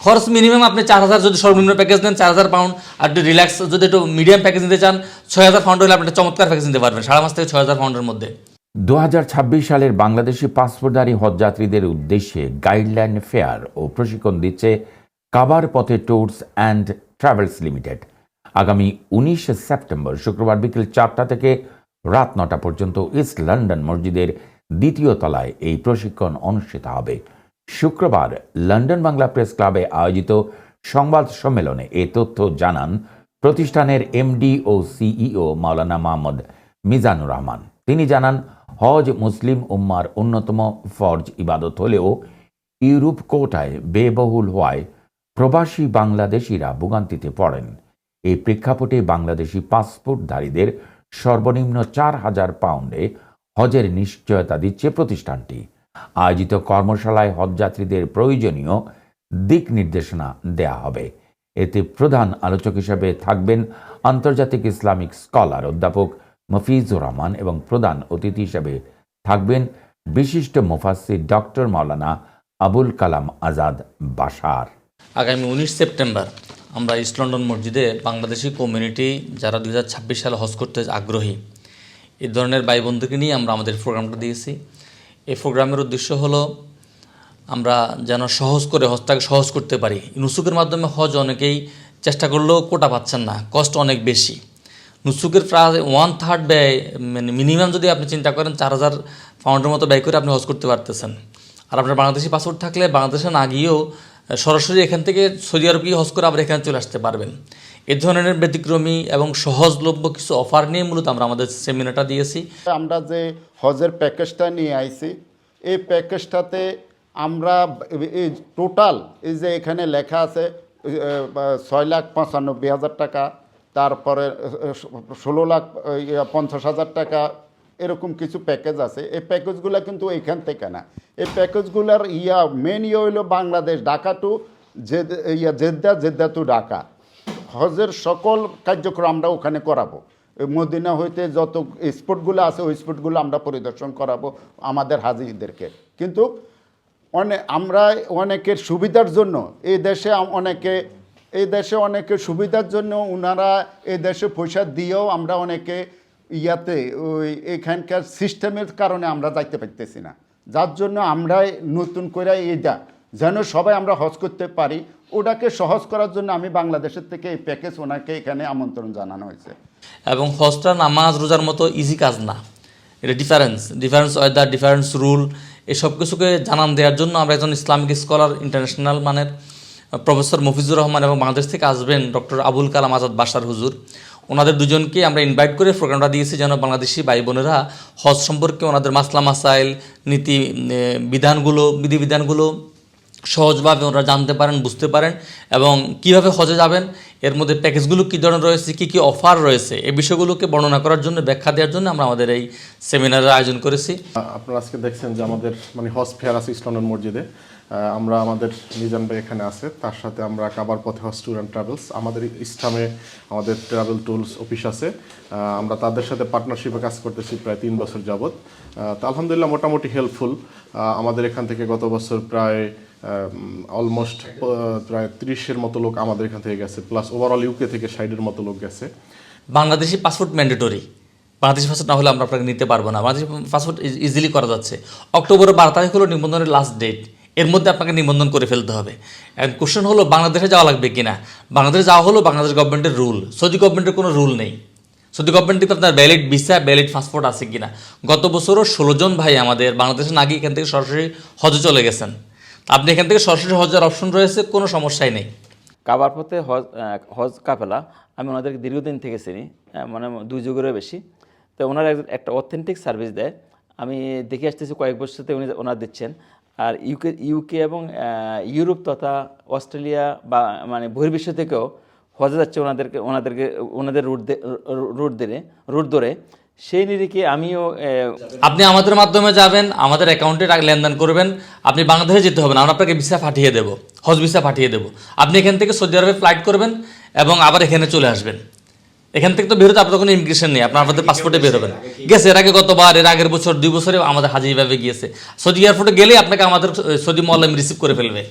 খরচ মিনিমাম আপনি চার হাজার যদি সর্বনিম্ন প্যাকেজ নেন, চার হাজার পাউন্ড আর একটু রিল্যাক্স যদি একটু মিডিয়াম প্যাকেজ নিতে চান, ছয় হাজার পাউন্ড হলে আপনি চমৎকার প্যাকেজ নিতে পারবেন, সারা মাস থেকে ছয় হাজার পাউন্ডের মধ্যে। দু হাজার ছাব্বিশ সালের বাংলাদেশি পাসপোর্টধারী হজযাত্রীদের উদ্দেশ্যে গাইডলাইন ফেয়ার ও প্রশিক্ষণ দিচ্ছে কাবার পথে ট্যুরস অ্যান্ড ট্রাভেলস লিমিটেড আগামী উনিশে সেপ্টেম্বর শুক্রবার বিকেল চারটা থেকে রাত নটা পর্যন্ত ইস্ট লন্ডন মসজিদের দ্বিতীয় তলায় এই প্রশিক্ষণ অনুষ্ঠিত হবে। শুক্রবার লন্ডন বাংলা প্রেস ক্লাবে আয়োজিত সংবাদ সম্মেলনে এ তথ্য জানান প্রতিষ্ঠানের এমডি ও সিইও মাওলানা মোহাম্মদ মিজানুর রহমান। তিনি জানান, হজ মুসলিম উম্মার অন্যতম ফরজ ইবাদত হলেও ইউরোপ কোটায় ব্যয়বহুল হওয়ায় প্রবাসী বাংলাদেশিরা ভোগান্তিতে পড়েন। এই প্রেক্ষাপটে বাংলাদেশি পাসপোর্টধারীদের সর্বনিম্ন চার হাজার পাউন্ডে হজের নিশ্চয়তা দিচ্ছে প্রতিষ্ঠানটি। আয়োজিত কর্মশালায় হজযাত্রীদের প্রয়োজনীয় দিক নির্দেশনা দেয়া হবে। এতে প্রধান আলোচক হিসেবে থাকবেন আন্তর্জাতিক ইসলামিক স্কলার অধ্যাপক মফিজুর রহমান এবং প্রধান অতিথি হিসেবে থাকবেন বিশিষ্ট মুফাসির ডক্টর মাওলানা আবুল কালাম আজাদ বাশার। আগামী উনিশ সেপ্টেম্বর আমরা ইস্ট লন্ডন মসজিদে বাংলাদেশি কমিউনিটি যারা দুই হাজার ছাব্বিশ সালে হজ করতে আগ্রহী এই ধরনের ভাই বন্ধুকে নিয়ে আমরা আমাদের প্রোগ্রামটা দিয়েছি। এই প্রোগ্রামের উদ্দেশ্য হলো আমরা যেন সহজ করে হজটাকে সহজ করতে পারি। নুসুকের মাধ্যমে হজ অনেকেই চেষ্টা করলেও কোটা পাচ্ছেন না, কষ্ট অনেক বেশি। নুসুকের প্রায় ওয়ান থার্ড ব্যয় মানে মিনিমাম যদি আপনি চিন্তা করেন, চার হাজার পাউন্ডের মতো ব্যয় করে আপনি হজ করতে পারতেছেন। আর আপনার বাংলাদেশি পাসপোর্ট থাকলে বাংলাদেশে না গিয়েও সরাসরি এখান থেকে সৌদি আরব গিয়ে হজ করে আবার এখানে চলে আসতে পারবেন। এ ধরনের ব্যতিক্রমী এবং সহজলভ্য কিছু অফার নিয়ে মূলত আমরা আমাদের সেমিনারটা দিয়েছি। আমরা যে হজের প্যাকেজটা নিয়ে আইছি, এই প্যাকেজটাতে আমরা এই টোটাল এই যে এখানে লেখা আছে, ছয় লাখ পঁচানব্বই হাজার টাকা, তারপরে ষোলো লাখ, পঞ্চাশ হাজার টাকা এরকম কিছু প্যাকেজ আছে। এই প্যাকেজগুলো কিন্তু এইখান থেকে না। এই প্যাকেজগুলোর ইয়া মেন ইয়ে হইল বাংলাদেশ, ঢাকা টু জেদ, ইয়া জেদ্দা জেদ্দা টু ঢাকা। হজের সকল কার্যক্রম আমরা ওখানে করাবো। মদিনা হইতে যত স্পটগুলো আছে, ওই স্পটগুলো আমরা পরিদর্শন করাবো আমাদের হাজিদেরকে। কিন্তু অনেক আমরা অনেকের সুবিধার জন্য এই দেশে অনেকে, এই দেশে অনেকের সুবিধার জন্য ওনারা এই দেশে পয়সা দিয়েও আমরা অনেকে ইয়াতে ওই এখানকার সিস্টেমের কারণে আমরা যাইতে পারতেছি না। যার জন্য আমরা নতুন করে এইটা, যেন সবাই আমরা হজ করতে পারি, ওটাকে সহজ করার জন্য আমি বাংলাদেশের থেকে এই প্যাকেজ ওনাকে এখানে আমন্ত্রণ জানানো হয়েছে। এবং হজটা নামাজ, রোজার মতো ইজি কাজ না। এটা difference difference weather difference rule এই সব কিছুকে জানান দেওয়ার জন্য আমরা একজন ইসলামিক স্কলার ইন্টারন্যাশনাল মানের প্রফেসর মফিজুর রহমান এবং বাংলাদেশ থেকে আসবেন ডক্টর আবুল কালাম আজাদ বাসার হুজুর। ওনাদের দুজনকে আমরা ইনভাইট করে প্রোগ্রামটা দিয়েছি যেন বাংলাদেশি ভাই বোনেরা হজ সম্পর্কে ওনাদের মাসলা, মাসাইল, নীতি বিধানগুলো, বিধিবিধানগুলো সহজভাবে ওরা জানতে পারেন, বুঝতে পারেন এবং কীভাবে হজে যাবেন, এর মধ্যে প্যাকেজগুলো কী ধরনের রয়েছে, কী কী অফার রয়েছে, এই বিষয়গুলোকে বর্ণনা করার জন্য, ব্যাখ্যা দেওয়ার জন্য আমরা আমাদের এই সেমিনারের আয়োজন করেছি। আপনারা আজকে দেখছেন যে আমাদের মানে হজ ফেয়ার আছে ইসলামের মসজিদে। আমরা আমাদের নিজান ভাই এখানে আছে, তার সাথে আমরা কাবার পথে হজ ট্যুর অ্যান্ড ট্রাভেলস। আমাদের ইসলামে আমাদের ট্রাভেল টুলস অফিস আছে। আমরা তাদের সাথে পার্টনারশিপে কাজ করতেছি প্রায় তিন বছর যাবৎ। তো আলহামদুলিল্লাহ মোটামুটি হেল্পফুল। আমাদের এখান থেকে গত বছর প্রায় অলমোস্ট প্রায় ত্রিশের মতো লোক আমাদের এখান থেকে গেছে প্লাস ওভারঅল ইউকে থেকে ষাটের মতো লোক গেছে। Bangladeshi passport mandatory Bangladeshi passport না হলে আমরা আপনাকে নিতে পারব না। বাংলাদেশি পাসপোর্ট ইজিলি করা যাচ্ছে। অক্টোবরের বারো তারিখ হলো নিবন্ধনের লাস্ট ডেট এর মধ্যে আপনাকে নিবন্ধন করে ফেলতে হবে। এখন কোশ্চেন হলো, বাংলাদেশে যাওয়া লাগবে কিনা? বাংলাদেশে যাওয়া হলো বাংলাদেশ গভর্নমেন্টের রুল সৌদি গভর্নমেন্টের কোনো রুল নেই। সৌদি গভর্নমেন্ট থেকে আপনার ভ্যালিড ভিসা ভ্যালিড পাসপোর্ট আছে কিনা? গত বছরও ষোলো জন ভাই আমাদের বাংলাদেশে না গিয়ে এখান থেকে সরাসরি হজে চলে গেছেন। আপনি এখান থেকে সরাসরি হজের অপশন রয়েছে, কোনো সমস্যাই নেই। কাবার পথে হজ হজ কাফেলা, আমি ওনাদেরকে দীর্ঘদিন থেকে চিনি মানে দুই যুগেরও বেশি। তো ওনারা এক- একটা অথেন্টিক সার্ভিস দেয়। আমি দেখে আসতেছি কয়েক বছর থেকে উনি ওনারা দিচ্ছেন। আর ইউকে ইউকে এবং ইউরোপ তথা অস্ট্রেলিয়া বা মানে বহির্বিশ্ব থেকেও হজে যাচ্ছে ওনাদেরকে ওনাদেরকে, ওনাদের রুট রুট ধরে রুট ধরে। সেই নিরিখে আমিও আপনি আমাদের মাধ্যমে যাবেন, আমাদের অ্যাকাউন্টে লেনদেন করবেন, আপনি বাংলাদেশে যেতে হবে না, আমরা আপনাকে ভিসা পাঠিয়ে দেবো, হজ ভিসা পাঠিয়ে দেবো। আপনি এখান থেকে সৌদি আরবে ফ্লাইট করবেন এবং আবার এখানে চলে আসবেন। এখান থেকে তো বেরোতে আপনার কোনো ইমিগ্রেশন নেই, আপনার আমাদের পাসপোর্টে বের হবেন। গেছে, এর আগে গতবার, এর আগের বছর, দুই বছরে আমাদের হাজি ভাবে গিয়েছে। সৌদি এয়ারপোর্টে গেলেই আপনাকে আমাদের সৌদি মহল্লাম রিসিভ করে ফেলবে।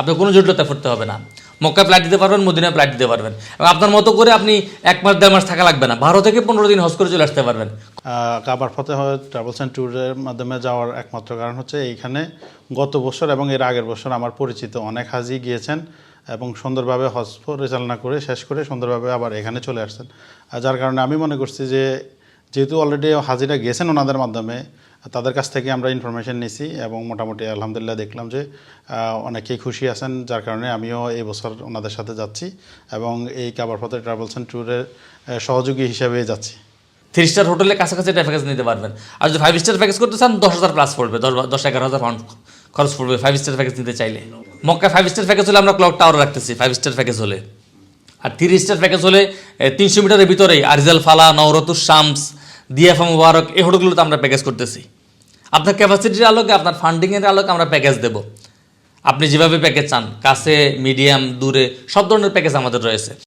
আপনার কোনো জটিলতা পড়তে হবে না। মক্কায় ফ্লাইট দিতে পারবেন, মদিনায় ফ্লাইট দিতে পারবেন। এবং আপনার মতো করে আপনি এক মাস, দেড় মাস থাকা লাগবে না। বারো থেকে পনেরো দিন হজ করে চলে আসতে পারবেন। কাবার ফতে ট্রাভেলস অ্যান্ড ট্যুরের মাধ্যমে যাওয়ার একমাত্র কারণ হচ্ছে এইখানে গত বছর এবং এর আগের বছর আমার পরিচিত অনেক হাজি গিয়েছেন এবং সুন্দরভাবে হজ পরিচালনা করে, শেষ করে সুন্দরভাবে আবার এখানে চলে আসছেন। যার কারণে আমি মনে করছি যে, যেহেতু অলরেডি হাজিরা গেছেন ওনাদের মাধ্যমে তাদের কাছ থেকে আমরা ইনফরমেশন নিছি এবং মোটামুটি আলহামদুলিল্লাহ দেখলাম যে অনেকেই খুশি আছেন, যার কারণে আমিও এই বছর ওনাদের সাথে যাচ্ছি এবং এই কাবার ফতে ট্রাভেলস অ্যান্ড ট্যুরের সহযোগী হিসাবে যাচ্ছি। থ্রি স্টার হোটেলে কাছাকাছি একটা প্যাকেজ নিতে পারবেন। আর যদি ফাইভ স্টার প্যাকেজ করতে চান, দশ হাজার প্লাস পড়বে, দশ দশ এগারো হাজার পাউন্ড খরচ পড়বে ফাইভ স্টার প্যাকেজ নিতে চাইলে। মক্কা ফাইভ স্টার প্যাকেজ হলে আমরা ক্লক টাওয়ার রাখতেছি ফাইভ স্টার প্যাকেজ হলে। আর থ্রি স্টার প্যাকেজ হলে তিনশো মিটারের ভিতরেই আরিজাল ফালা নওরতুর শামস, দিয়াফা মুবারক, এই হোটেলগুলোতে আমরা প্যাকেজ করতেছি। আপনার ক্যাপাসিটির আলোকে, আপনার ফান্ডিংয়ের আলোকে আমরা প্যাকেজ দেব। আপনি যেভাবে প্যাকেজ চান, কাছে মিডিয়াম দূরে, সব ধরনের প্যাকেজ আমাদের রয়েছে।